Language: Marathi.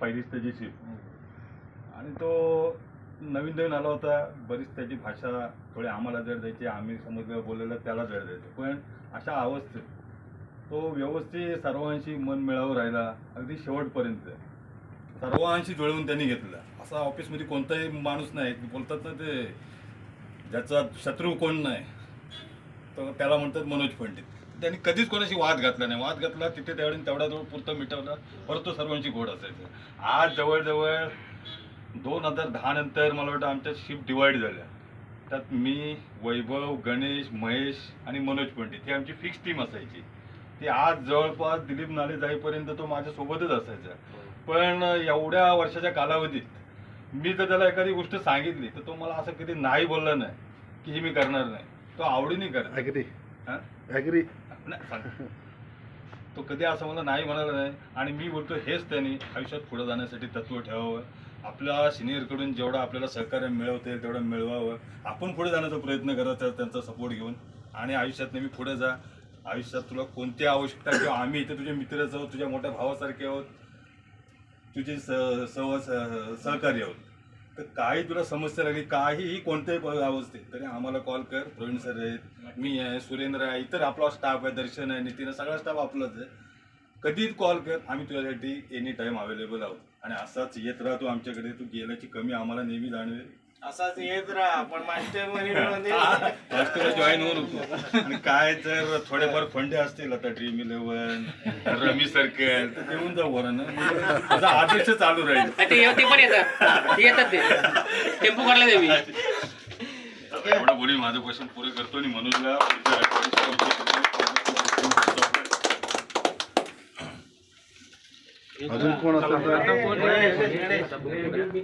पहिलीच त्याची शिफ्ट आणि तो नवीन नवीन आला होता बरीच त्याची भाषा थोडी आम्हाला जड द्यायची आम्ही समजलं बोललेलं त्याला जड द्यायचं. पण अशा अवस्थेत तो व्यवस्थित सर्वांशी मन मिळावं राहिला अगदी शेवटपर्यंत. सर्वांशी जुळवून त्यांनी घेतला. असा ऑफिसमध्ये कोणताही माणूस नाही बोलतात ना ते ज्याचा शत्रू कोण नाही तर त्याला म्हणतात मनोज पंडित. त्यांनी कधीच कोणाशी वाद घातला नाही. वाद घातला तिथे त्यावेळी तेवढा जवळ पुरतं मिटवला परत तो सर्वांची गोड असायचं. आज जवळजवळ दोन हजार दहा नंतर मला वाटतं आमच्या शिफ्ट डिवाईड झाल्या. त्यात मी वैभव गणेश महेश आणि मनोज पंडित ही आमची फिक्स टीम असायची. ती आज जवळपास दिलीप नाले जाईपर्यंत तो माझ्यासोबतच असायचा. पण एवढ्या वर्षाच्या कालावधीत मी जर त्याला एखादी गोष्ट सांगितली तर तो मला असं कधी नाही बोलला नाही की ही मी करणार नाही. तो आवडीने करत. ॲग्री हा? ॲग्री नाही, सांग. तो कधी असं मला नाही म्हणाला नाही. आणि मी बोलतो हेच त्यांनी आयुष्यात पुढे जाण्यासाठी तत्व ठेवावं. आपल्या सिनियरकडून जेवढं आपल्याला सहकार्य मिळवता येईल तेवढं मिळवावं. आपण पुढे जाण्याचा प्रयत्न करायचा त्यांचा सपोर्ट घेऊन. आणि आयुष्यात नेहमी पुढे जा. आयुष्यात तुला कोणती आवश्यकता किंवा आम्ही इथे तुझे मित्रच आहोत तुझ्या मोठ्या भावासारखे आहोत. तुझे स सह आहोत. तर काही तुला समस्या लागली काहीही कोणत्याही अवस्थेत तरी आम्हाला कॉल कर. प्रवीण सर आहेत मी आहे सुरेंद्र आहे इतर आपला स्टाफ आहे दर्शन आहे नितीन सगळा स्टाफ आपलाच आहे. कधीच कॉल कर आम्ही तुझ्यासाठी एनी टाइम अवेलेबल आहोत. आणि असाच येत राहतो आमच्याकडे. तू गेल्याची कमी आम्हाला नेहमी जाणवेल. असाच येत राहा पण मास्टर जॉईन होऊ नको आणि काय जर थोडेफार फंडे असतील आता ड्रीम इलेव्हन रमी सर्कल तर देऊन जाऊ बरं ना माझा आदर्श चालू राहील. ते पण येतात. ते येतात ते. टेम्पो काढला देवी एवढं बोली माझं क्वेश्चन पुरे करतो आणि मनोजला अजून कोण